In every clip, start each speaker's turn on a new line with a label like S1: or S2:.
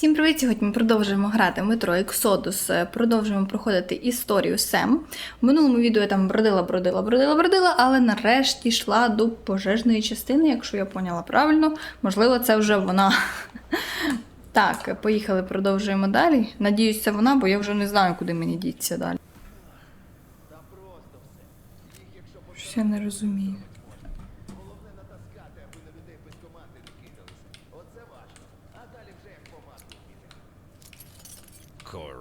S1: Всім привіт! Сьогодні ми продовжуємо грати метро Exodus, е, продовжуємо проходити історію Сем. В минулому відео я там бродила, бродила, бродила, бродила, але нарешті йшла до пожежної частини, якщо я поняла правильно. Можливо, це вже вона. Так, поїхали, продовжуємо далі. Надіюсь, це вона, бо я вже не знаю, куди мені діться далі. Я не розумію.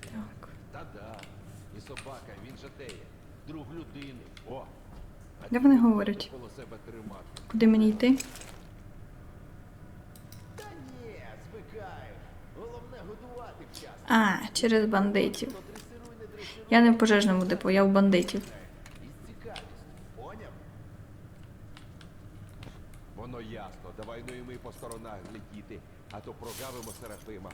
S1: Так.
S2: Та-да. І собака, він же теє. Друг людини. О!
S1: Де вони говорять? Куди мені йти?
S2: Та ні, звикаєш. Головне годувати вчасно.
S1: А, через бандитів. Я не в пожежному депо, я у бандитів.
S2: Із цікавістю. Поняв? Воно ясно. Давай ну і ми по сторонах глядіти, а то прогавимо Серафима.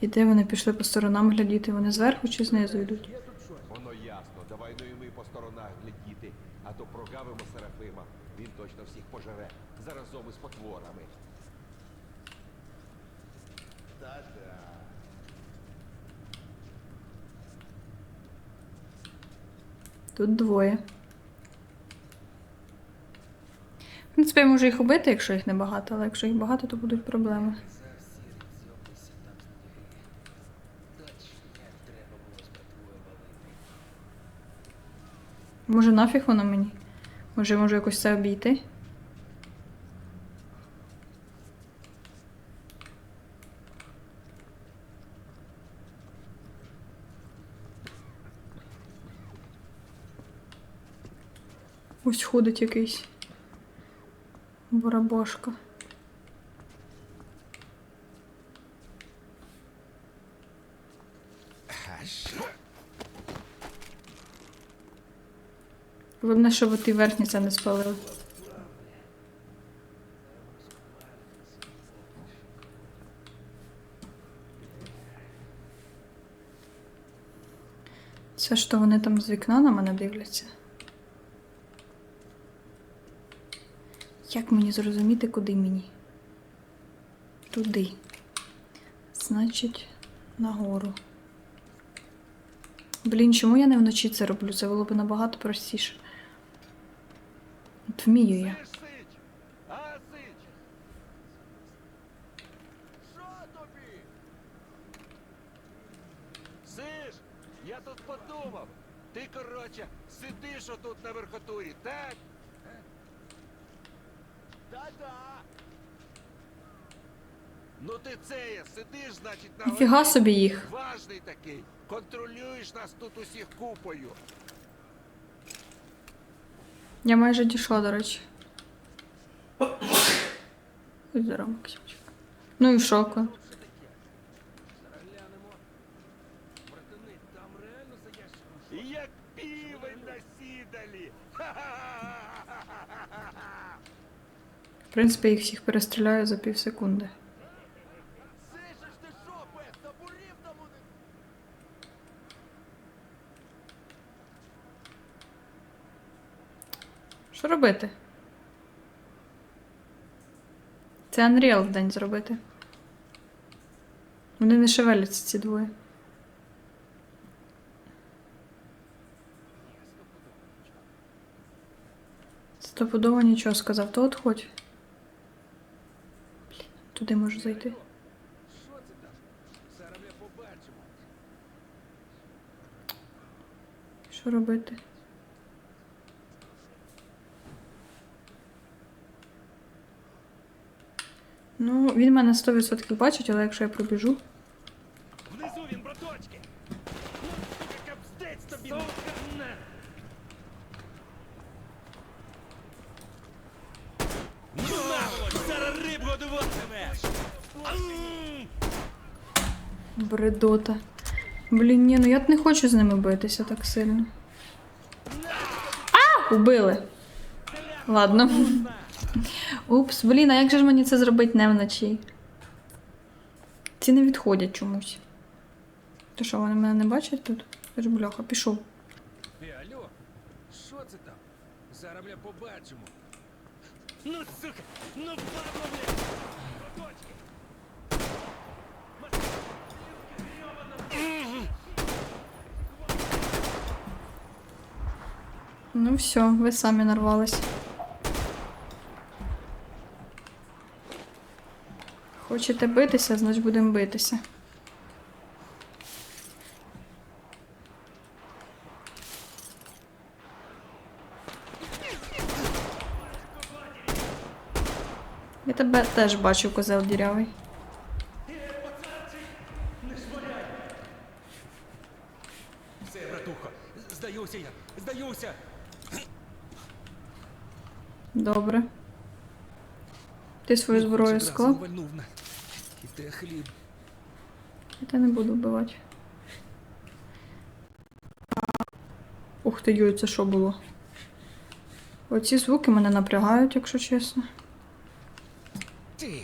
S1: І де вони пішли по сторонам глядіти? Вони зверху чи знизу йдуть?
S2: Воно ясно. Давай ну і ми по сторонах глядіти, а то прогавимо Серафима. Він точно всіх пожере. Заразом із потворами. Та-да.
S1: Тут двоє. В принципі, я можу їх убити, якщо їх небагато, але якщо їх багато, то будуть проблеми. Може нафіг воно мені? Може, можу якось це обійти? Ось ходить якийсь. Барабашка. Головне, щоб ті верхні це не спалили. Це що вони там з вікна на мене дивляться? Як мені зрозуміти, куди мені? Туди. Значить, нагору. Блін, чому я не вночі це роблю? Це було б набагато простіше. От вмію я.
S2: Сич! А, Сич! Що тобі? Сиш, я тут подумав. Ти, коротше, сидиш отут на верхотурі, так? Та-да. Ну ти це є, сидиш, значить, на Фіга
S1: собі їх.
S2: Важний такий. Контролюєш нас тут усіх купою.
S1: Я майже дійшла, до речі. Ой, здорово, Максимчик. Ну і в шоку.
S2: Як півень на сідалі. Ха-ха-ха-ха-ха-ха-ха.
S1: В принципі, їх всіх перестріляю за пів секунди.
S2: Що,
S1: робити? Це Unreal день зробити. Вони не шевеляться, ці двоє. Стопудово нічого сказав, то от хоч. Туди можу зайти.
S2: Що
S1: робити? Ну, він мене 100% бачить, але якщо я пробіжу. Бредота. Блін, ні, ну я не хочу з ними битися так сильно. А! Убили. Ладно. Упс, блін, а як же ж мені це зробити не вночі? Ці не відходять чомусь. То що, вони мене не бачать тут? Я ж бляха, пішов.
S3: Е, алло, що це там? Зараз, бля, побачимо.
S4: Ну, сука, ну, баба, блядь.
S1: Ну все, ви самі нарвались. Хочете битися, значить будемо битися. Я тебе теж бачу, козел дірявий.
S4: Все, братуха, здаюся я, здаюся.
S1: Добре. Ти свою зброю склав? Я тебе не буду вбивати. Ух ти, Юй, це що було? Оці звуки мене напрягають, якщо чесно.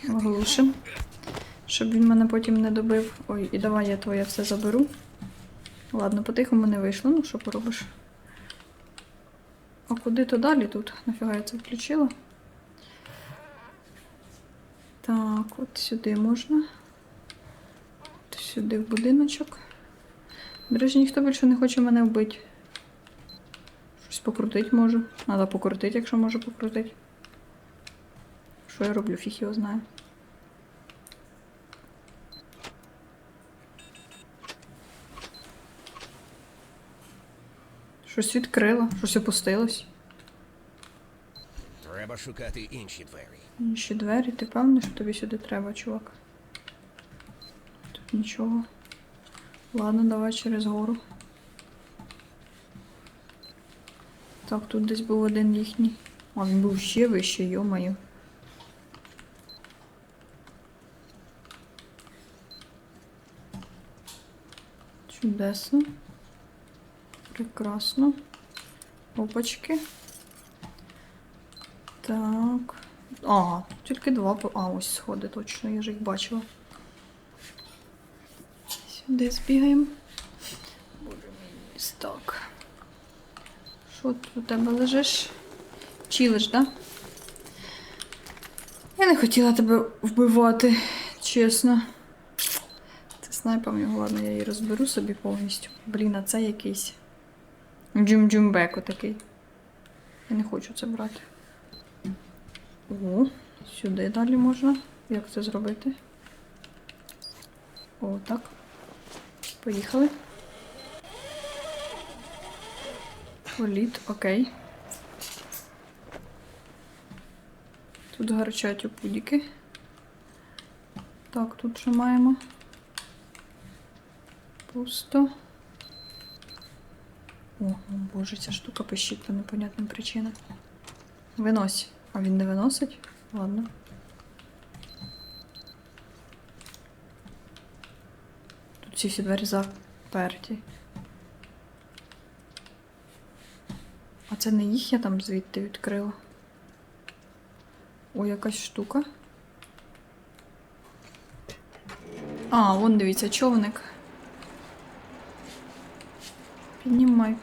S1: Оглушим. Щоб він мене потім не добив. Ой, і давай я твоє все заберу. Ладно, по-тихому не вийшло, ну що поробиш. А куди то далі тут? Нафіга я це включила? Так, от сюди можна. От сюди в будиночок. До ніхто більше не хоче мене вбити. Щось покрутить можу. Треба покрутити, якщо можу покрутити. Що я роблю, фіг його знає. Щось відкрила, щось опустилось.
S3: Треба шукати інші двері.
S1: Інші двері, ти певний, що тобі сюди треба, чувак? Тут нічого. Ладно, давай через гору. Так, тут десь був один їхній. А він був ще вище, йомаю. Чудесно. Прекрасно. Опачки. Так. Ага, тільки два. А, ось сходи, точно, я ж їх бачила. Сюди збігаємо. Боже мій, так. Що тут у тебе лежиш? Чилиш, да? Я не хотіла тебе вбивати, чесно. Це снайпа в нього, ладно, я її розберу собі повністю. Блін, а це якийсь. Джум-джумбеко такий. Я не хочу це брати. О, сюди далі можна. Як це зробити? О, так. Поїхали. Політ, окей. Тут гарчать опудіки. Так, тут що маємо? Пусто. О, боже, ця штука пищить по непонятним причинам. Винось. А він не виносить? Ладно. Тут ці всі двері заперті. А це не їх я там звідти відкрила. О, якась штука. А, вон дивіться, човник. Піднімай.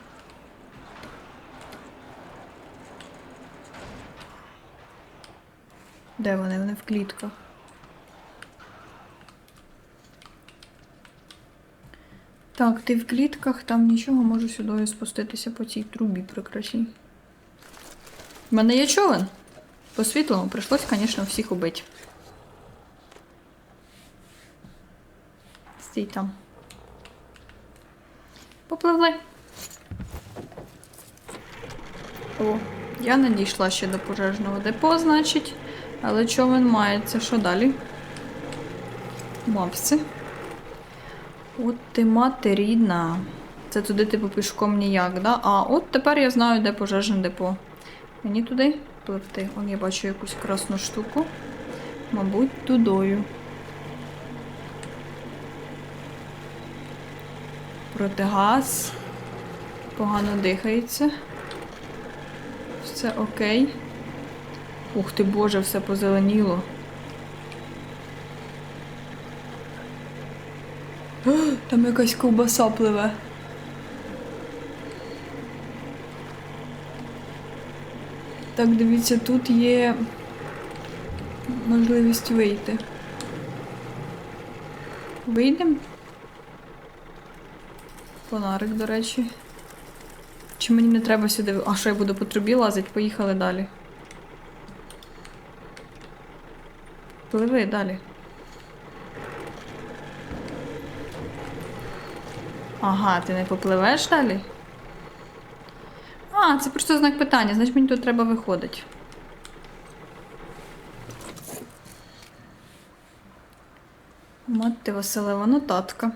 S1: Де вони? Вони в клітках. Так, ти в клітках, там нічого, можу сюди спуститися по цій трубі прекрасній. У мене є човен. По світлому прийшлось, звісно, всіх убити. Стій там. Попливли. О, я не дійшла ще до пожежного депо, значить. Але човен мається. Що далі? Мавці. От ти мати рідна. Це туди, типу, пішком ніяк, да? А от тепер я знаю, де пожежне депо. Мені туди пливти. Он я бачу якусь красну штуку. Мабуть, тудою. Протигаз. Погано дихається. Все окей. Ух ти боже, все позеленіло. Там якась ковбаса пливе. Так, дивіться, тут є можливість вийти. Вийдемо? Фонарик, до речі. Чи мені не треба сюди. А що я буду по трубі лазити? Поїхали далі. Пливи далі. Ага, ти не попливеш далі? А, це просто знак питання, значить мені тут треба виходити. Мати Василева, нотатка.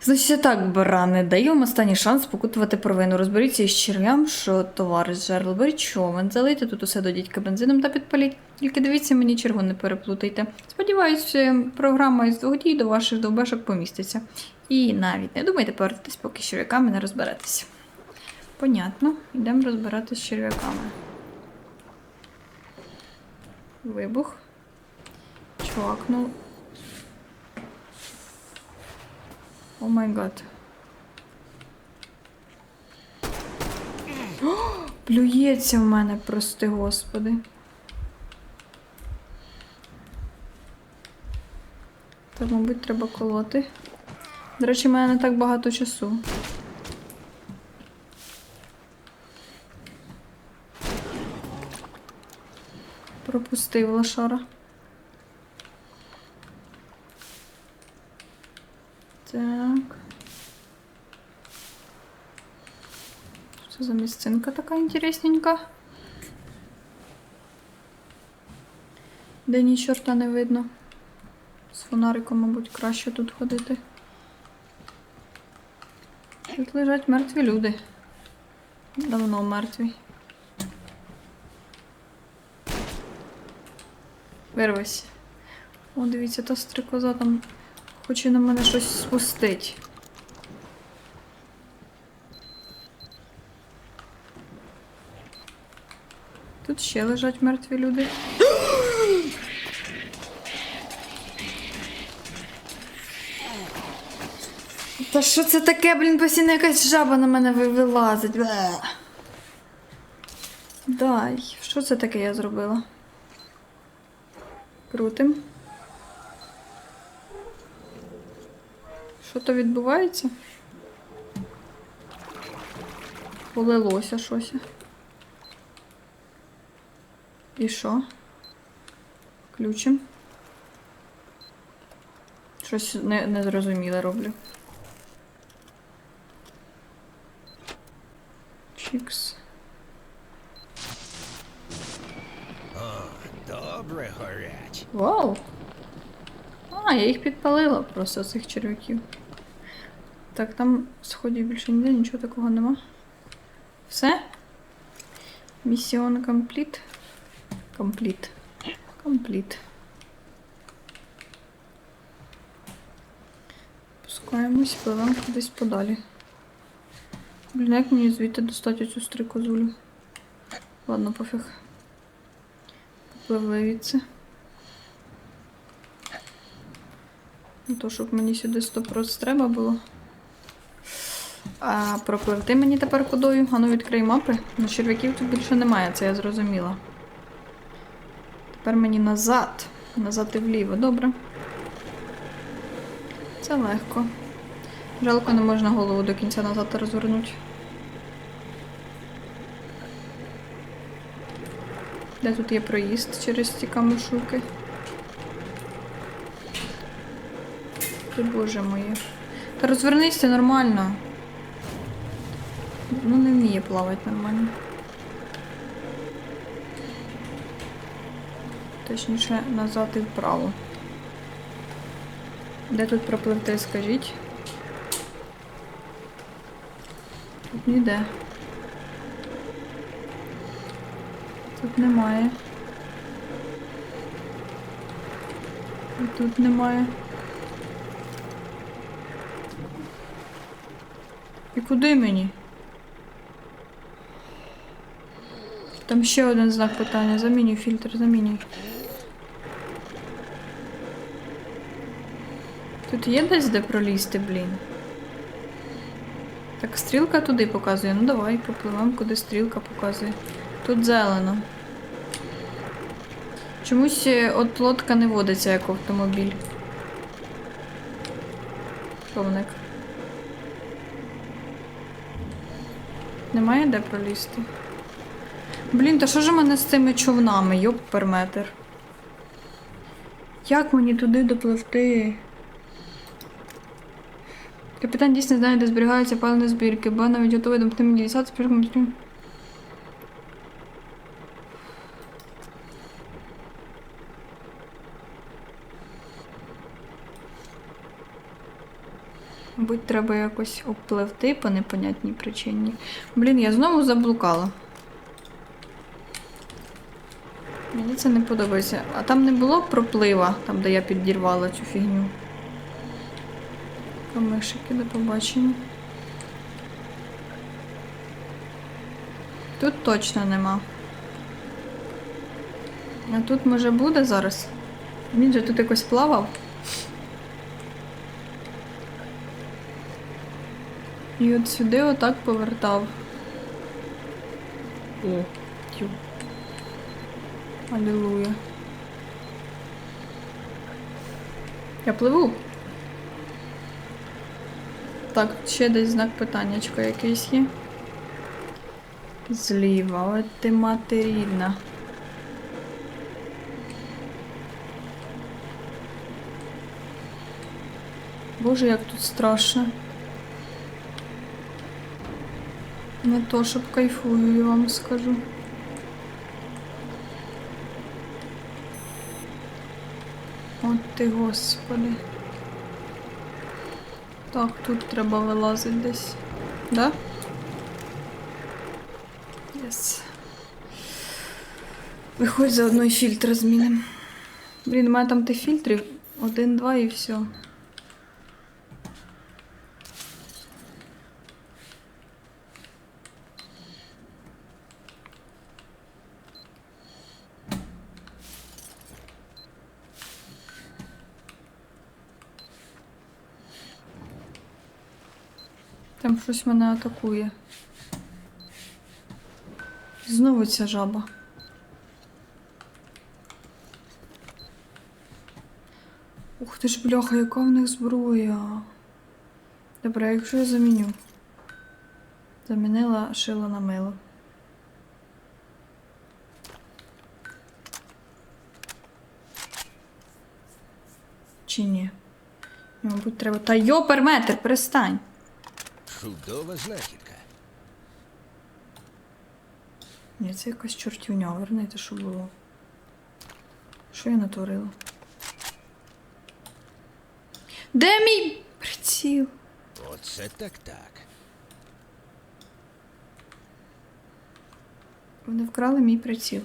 S1: Значить, так, барани, даю вам останній шанс покутувати провину. Розберіться із черв'ям, що товариш жерл, беріть човен, залийте тут усе до дідька бензином та підпаліть. Тільки дивіться, мені чергу не переплутайте. Сподіваюсь, е, програма із двох дій до ваших довбешок поміститься. І навіть не думайте повертатись, поки з черв'яками не розберетеся. Понятно, йдемо розбиратись з черв'яками. Вибух. Чувакнув. О май гад. Плюється в мене, прости господи. Так, мабуть, треба колоти. До речі, в мене не так багато часу. Пропустив лошара. Так. Що це за місцинка така інтересненька? Де ні чорта не видно. З фонариком, мабуть, краще тут ходити. Тут лежать мертві люди. Давно мертві. Вирвись. О, дивіться, та стрикоза там хоче на мене щось спустить. Тут ще лежать мертві люди. Та що це таке, блін, постійно якась жаба на мене вилазить. Бле. Дай, що це таке я зробила? Крутим. Що то відбувається? Полилося щось. І що? Включим. Щось не, незрозуміле роблю. Чікс.
S4: Добре горять.
S1: Вау! А, я їх підпалила просто цих черв'яків. Так, там сходів більше ніде, нічого такого нема. Все? Місіон компліт. Компліт. Компліт. Пускаємось, пливемо кудись подалі. Блін, як мені звідти достати цю стрикозулю? Ладно, пофіг. Попливли відси. Ну, То, щоб мені сюди 100% треба було. А пропливти мені тепер кудою? А ну відкрий мапи. На черв'яків тут більше немає, це я зрозуміла. Тепер мені назад. Назад і вліво, добре. Це легко. Жалко, не можна голову до кінця назад розвернути. Де тут є проїзд через ці камушуки? Ти боже моє. Та розвернися нормально. Ну не вміє плавати нормально. Точніше, назад і вправо. Де тут пропливти, скажіть? Тут ніде. Тут немає. І тут немає. І куди мені? Там ще один знак питання. Замінюй фільтр, замінюй. Тут є десь де пролізти, блін. Так, стрілка туди показує. Ну давай попливемо, куди стрілка показує. Тут зелено. Чомусь е, от лодка не водиться як автомобіль. Човник. Немає де пролізти. Блін, та що ж у мене з цими човнами? Йоп перметр. Як мені туди допливти? Капітан дійсно знає, де зберігаються паливні збірки, бо навіть готовий до оптимізації з першим. Мабуть, треба якось обпливти по непонятній причині. Блін, я знову заблукала. Мені це не подобається. А там не було проплива, там, де я підірвала цю фігню. Камишики до побачення. Тут точно нема. А тут може буде зараз? Він же тут якось плавав. І от сюди отак повертав. О, тю. Алілуя. Я пливу. Так, ще десь знак питаннячка якийсь є. Зліва, от ти мати рідна. Боже, як тут страшно. Не то, щоб кайфую, я вам скажу. От ти, господи. Так, тут треба вилазити десь. Да? Єс. Виходь заодно і фільтр змінимо. Блін, у мене там тих фільтрів. Один, два і все. Там щось мене атакує. Знову ця жаба. Ух ти ж, бляха, яка в них зброя. Добре, якщо я заміню. Замінила шило на мило. Чи ні? Мабуть, треба. Та йопер метр, перестань!
S4: Чудова знахідка.
S1: Ні, це якась чортівня, вернете, що було. Що я натворила? Де мій приціл?
S4: Оце так так.
S1: Вони вкрали мій приціл.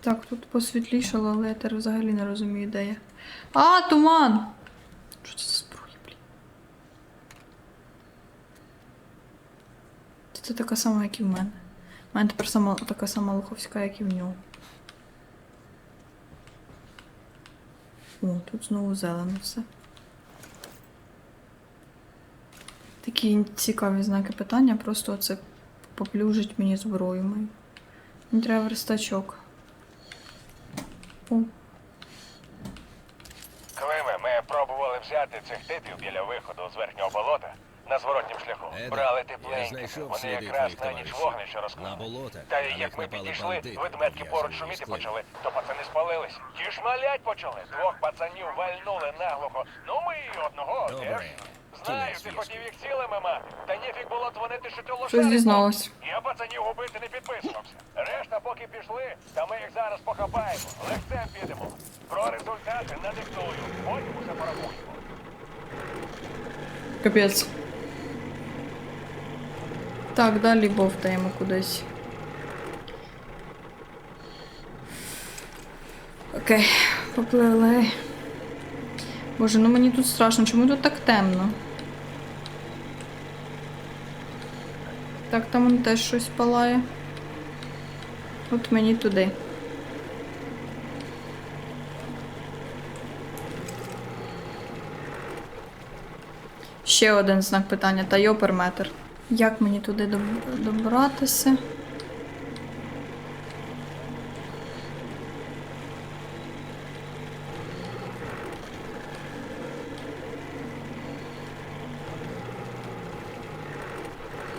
S1: Так, тут посвітлішало, але я тепер взагалі не розумію, де я. А, туман! Що це за зброя, блін? Це така сама, як і в мене. У мене тепер сама, така сама луховська, як і в нього. О, тут знову зелено все. Такі цікаві знаки питання, просто оце поплюжить мені зброю мою. Мені треба верстачок. О,
S5: Климе, ми пробували цих типів біля виходу з верхнього болота на зворотнім шляху.
S4: Еде,
S5: Брали
S4: знайшов
S5: Вони якраз на ніч
S4: товаришів.
S5: вогнище
S4: На
S5: розклали. Та як ми підійшли,
S4: бандити,
S5: ведмедки поруч шуміти почали, то пацани спалились. Ті ж малять почали. Двох пацанів вальнули наглухо. Ну ми і одного
S4: Добре.
S5: теж. Знаю, ти хотів їх цілими мати. Та ніфіг було дзвонити, що ти лошадий.
S1: щось дізналась.
S5: Я пацанів губити не підписувався. Решта поки пішли, та ми їх зараз похапаємо. Легцем підемо. Про результати надиктую. Потім усе порахуємо.
S1: Капець. Так, далі бовтаємо кудись. Окей, попливли. Боже, ну мені тут страшно, чому тут так темно? Так, там вон теж щось палає. От мені туди. Ще один знак питання. Та йоперметр. Як мені туди доб- добратися?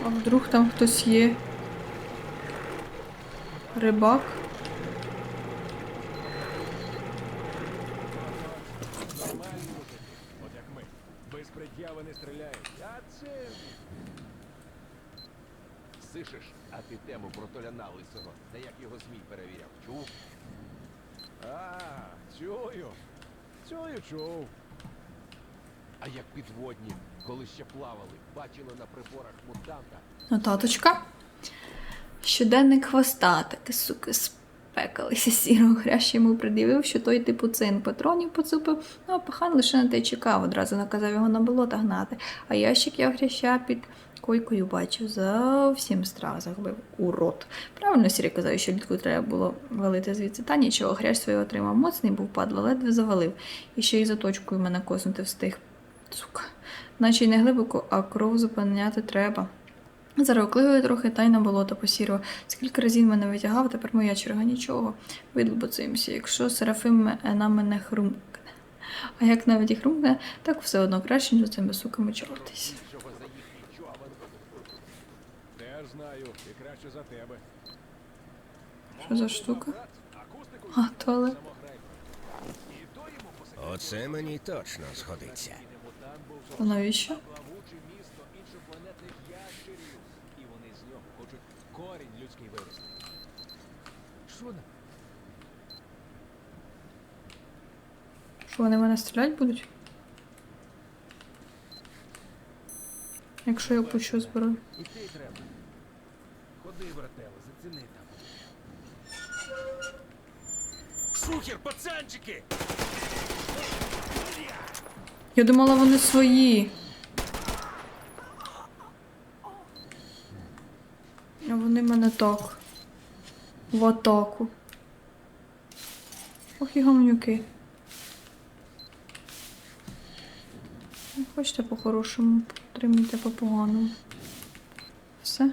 S1: А вдруг там хтось є? Рибак?
S3: От як ми. Без пред'яви не стріляють. А це.
S2: Сишиш, а ти тему про Толяна Лисого, та як його змій перевіряв. Чув?
S3: А, чую. Чую, чув.
S2: А як підводні, коли ще плавали, бачили на приборах мутанта.
S1: Нотаточка. Щоденник хвостати. Ти, суки, спекалися сірого хрящ йому пред'явив, що той типу цин патронів поцупив, ну а пахан лише на те чекав, одразу наказав його на болото гнати. А ящик я хряща під койкою бачив, зовсім страх загубив у рот. Правильно Сірі казав, що літку треба було валити звідси, та нічого, хрящ свій отримав моцний, був падла, ледве завалив. І ще й за точкою мене коснути встиг. Сука. Наче й не глибоко, а кров зупиняти треба. Зараз оклигаю трохи та й на болото посірого. Скільки разів мене витягав, тепер моя черга нічого. Видлбоцимся, якщо Серафим на мене хрумкне. А як навіть і хрумкне, так все одно краще, ніж з цими суками чортись.
S2: Чого за їхній човен?
S3: Теж знаю. І краще за тебе.
S1: Що за штука? А, туалет.
S3: то.
S4: Оце мені точно згодиться.
S3: Мутант
S1: навіщо?
S3: плавуче місто іншопланетних ящерів. І вони з нього хочуть корінь людський вивести. Що на?
S1: Що вони в мене стріляти будуть? Якщо я пущу зброю.
S3: Іти треба. Ходи, брателе, заціни там. Шухер, пацанчики!
S1: Я думала, вони свої. А вони мене так. В атаку. Ох, і гамнюки. Ну, Хочете по-хорошому, підтримуйте по-поганому. Все.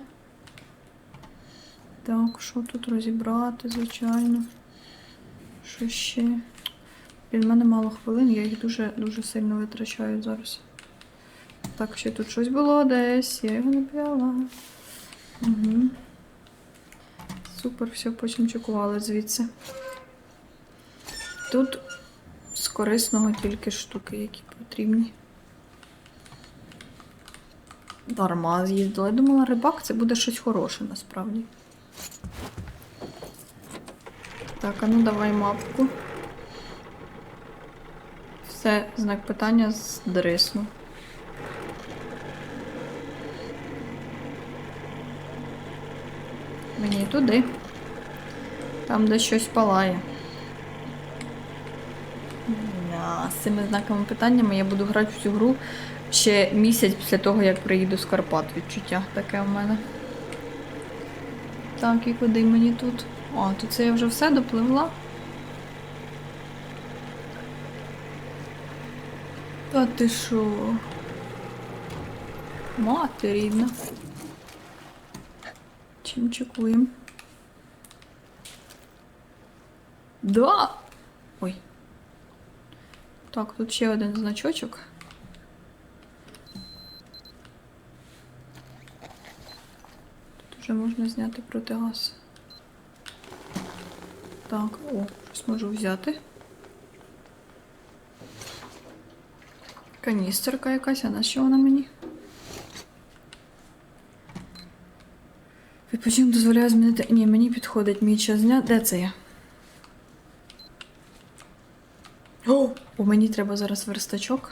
S1: Так, що тут розібрати, звичайно. Що ще? Від мене мало хвилин, я їх дуже дуже сильно витрачаю зараз. Так, ще тут щось було десь, я його не взяла. Угу. Супер, все, потім чекували звідси. Тут з корисного тільки штуки, які потрібні. Дарма з'їздила. Я думала, рибак це буде щось хороше насправді. Так, а ну давай мапку. Все, знак питання здриснув. Мені туди. Там, де щось палає. З цими знаками питаннями я буду грати в цю гру ще місяць після того, як приїду з Карпат. Відчуття таке в мене. Так, і куди мені тут? А, тут це я вже все допливла. Та ти що? Мати рідна. Чим чекуємо? Да! Ой. Так, тут ще один значочок. Вже можна зняти протигаз. Так, о, щось можу взяти. Каністерка якась, а на що вона мені? Відпочинок дозволяє змінити. Ні, мені підходить мій час дня. Де це я? О, о, мені треба зараз верстачок.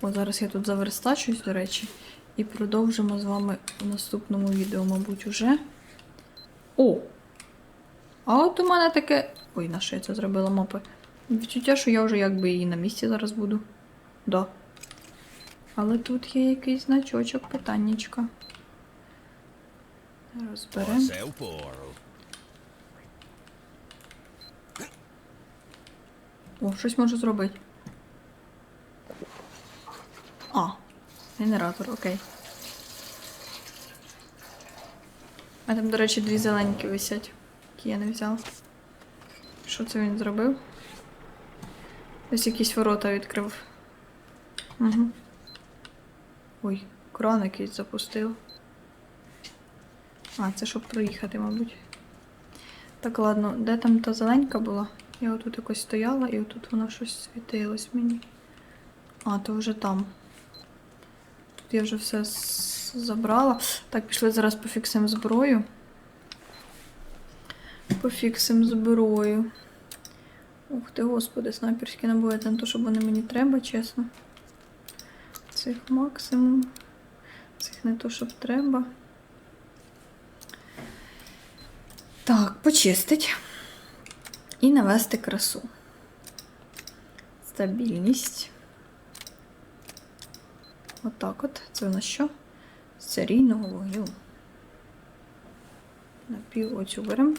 S1: О, зараз я тут заверстачусь, до речі, і продовжимо з вами в наступному відео, мабуть, уже. О! А от у мене таке. Ой, на що я це зробила мапи? Відчуття, що я вже якби і на місці зараз буду. Да. Але тут є якийсь значочок питаннячка. Розберемо. О, щось можу зробити. А, генератор, окей. А там, до речі, дві зеленькі висять, які я не взяла. Що це він зробив? Ось якісь ворота відкрив. Угу. Ой, кран якийсь запустив. А, це щоб проїхати, мабуть. Так, ладно, де там та зеленька була? Я отут якось стояла і отут воно щось світилось мені. А, то вже там. Я вже все забрала. Так, пішли зараз пофіксимо зброю. Пофіксимо зброю. Ух ти, господи, снайперські набої, це не то, щоб вони мені треба, чесно. Цих максимум. Цих не то, щоб треба. Так, почистить. І навести красу. Стабільність. Отак от. Це у нас що? З серійного вогню. Напів оцю беремо.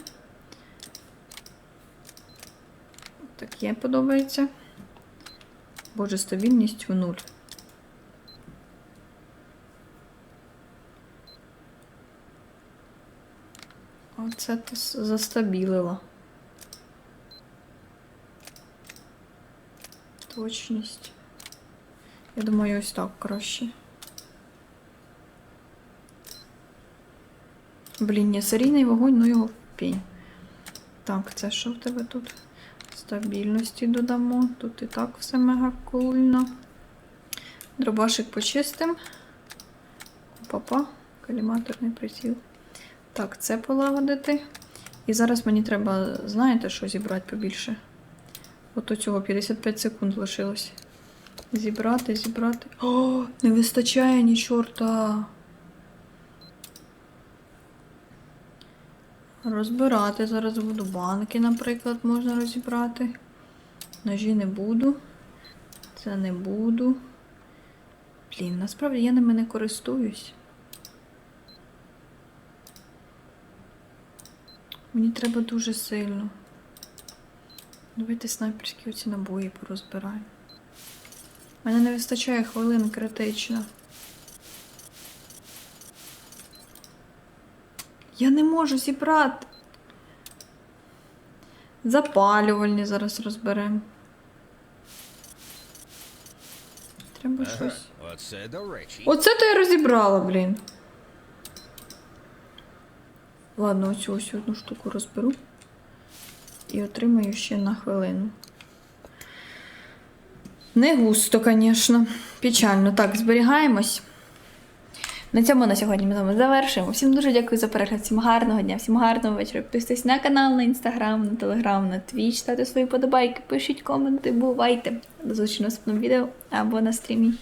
S1: Таке подобається. Боже, стабільність в нуль. Оце ти застабілила. Точність. Я думаю, ось так краще. Блін, ні, серійний вогонь, ну його пінь. Так, це що в тебе тут? Стабільності додамо. Тут і так все мега кульно. Дробашик почистим. Папа, каліматорний приціл. Так, це полагодити. І зараз мені треба, знаєте, що зібрати побільше? От цього 55 секунд лишилось. Зібрати, зібрати. О, не вистачає ні чорта. Розбирати зараз буду. Банки, наприклад, можна розібрати. Ножі не буду. Це не буду. Блін, насправді я ними не користуюсь. Мені треба дуже сильно. Давайте снайперські оці набої порозбираємо. Мене не вистачає хвилин критично. Я не можу зібрати. Запалювальні зараз розберемо. Треба
S4: Ага,
S1: щось.
S4: оце до речі.
S1: Оце то я розібрала, блін. Ладно, ось ось одну штуку розберу. І отримаю ще на хвилину. Не густо, звісно. Печально. Так, зберігаємось. На цьому на сьогодні ми з вами завершуємо. Всім дуже дякую за перегляд, всім гарного дня, всім гарного вечора. Підписуйтесь на канал, на інстаграм, на телеграм, на твіч, ставте свої подобайки, пишіть коменти, бувайте. До зустрічі в наступному відео або на стрімі.